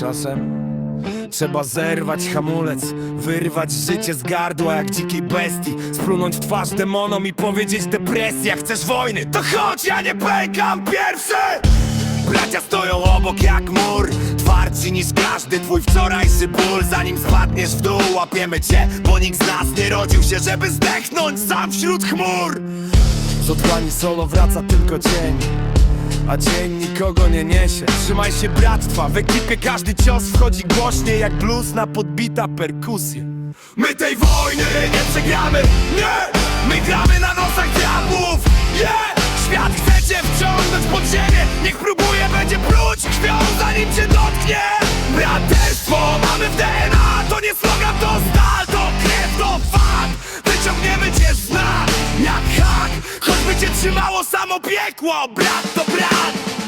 Czasem trzeba zerwać hamulec, wyrwać życie z gardła jak dzikiej bestii, splunąć w twarz demonom i powiedzieć depresja, chcesz wojny, to chodź, ja nie pękam pierwszy! Bracia stoją obok jak mur, twardsi niż każdy twój wczorajszy ból, zanim spadniesz w dół, łapiemy cię, bo nikt z nas nie rodził się, żeby zdechnąć sam wśród chmur. Z otchłani solo wraca tylko cień a dzień nikogo nie niesie Trzymaj się bractwa, w ekipie każdy cios wchodzi głośniej jak blues na podbita perkusję My tej wojny nie przegramy, nie! Będzie pluć krwią zanim cię dotknie. Braterstwo mamy w DNA To nie slogan, to stal, to krew, to fakt. Wyciągniemy cię z dna, jak hak. Choćby cię trzymało samo piekło Brat to brat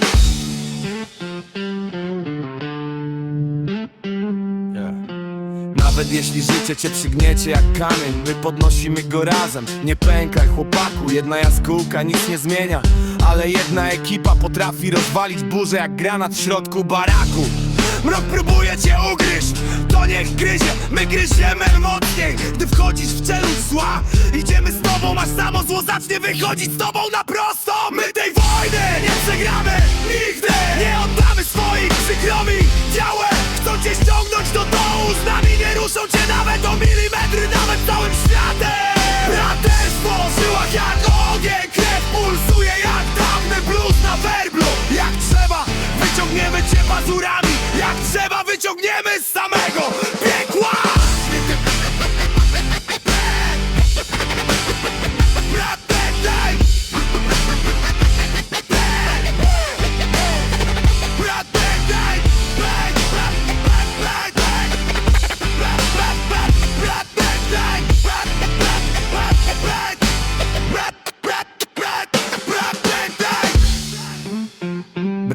Nawet jeśli życie cię przygniecie jak kamień My podnosimy go razem. Nie pękaj chłopaku, jedna jaskółka nic nie zmienia. Ale jedna ekipa potrafi rozwalić burzę jak granat w środku baraku. Mrok próbuje cię ugryźć, to niech gryzie. My gryziemy mocniej, gdy wchodzisz w czeluść zła. Idziemy z tobą, aż samo zło zacznie wychodzić z tobą na prosto. My tej wojny nie przegramy nigdy. Nie oddamy swoich, przykro mi, działem Chcą cię ściągnąć do dołu, z nami nie ruszą cię nawet o milimetry Nawet całym światem. Braterstwo w żyłach jak ogień Krew pulsuje jak dawny blues na werblu. Jak trzeba, wyciągniemy cię pazurami Jak trzeba, wyciągniemy samego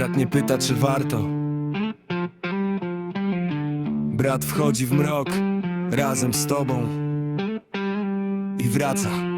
Brat nie pyta, czy warto. Brat wchodzi w mrok razem z tobą i wraca.